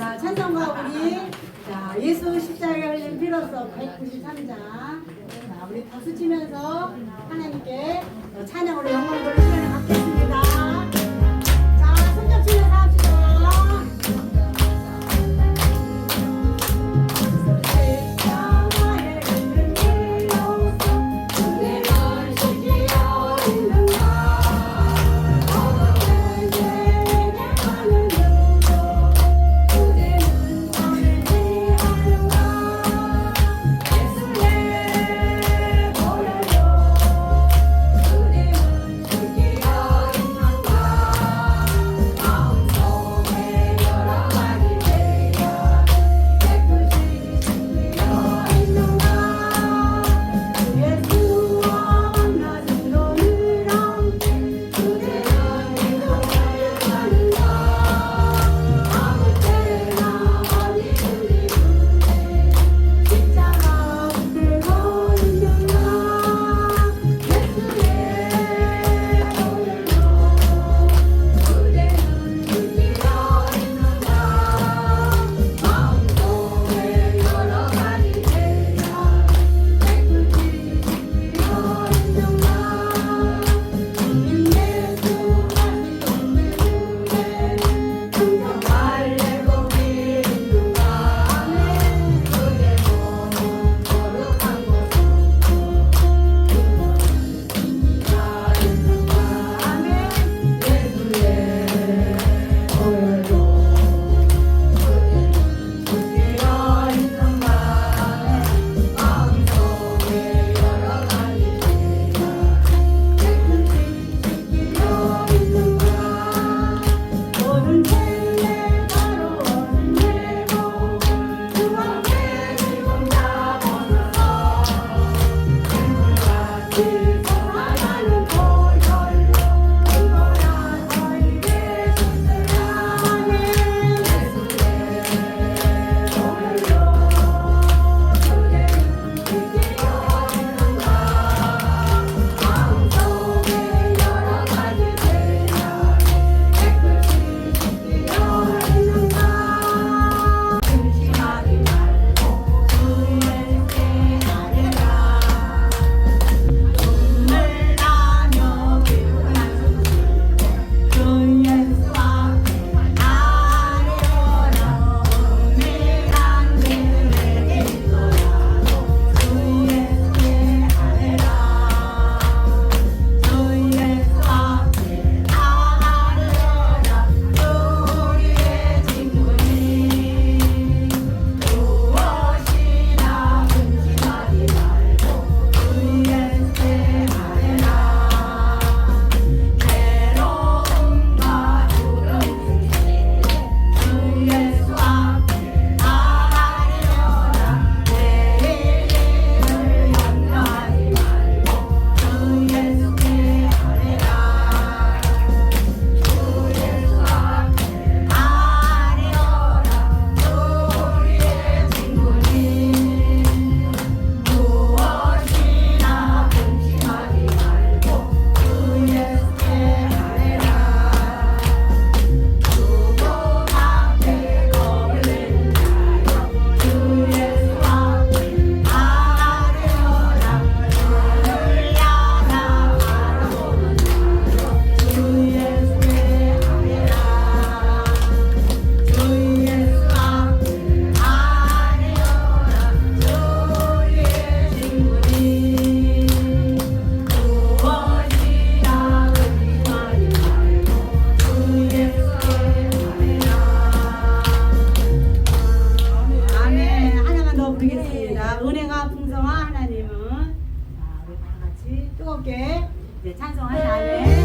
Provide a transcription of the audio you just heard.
자, 찬성과 우리 자, 예수 십자가를 빌어서 193장. 자, 우리 박수 치면서 하나님께 찬양으로 영광을 돌리는 풍성한 하나님은 자, 우리 다 같이 뜨겁게 찬송한 다음에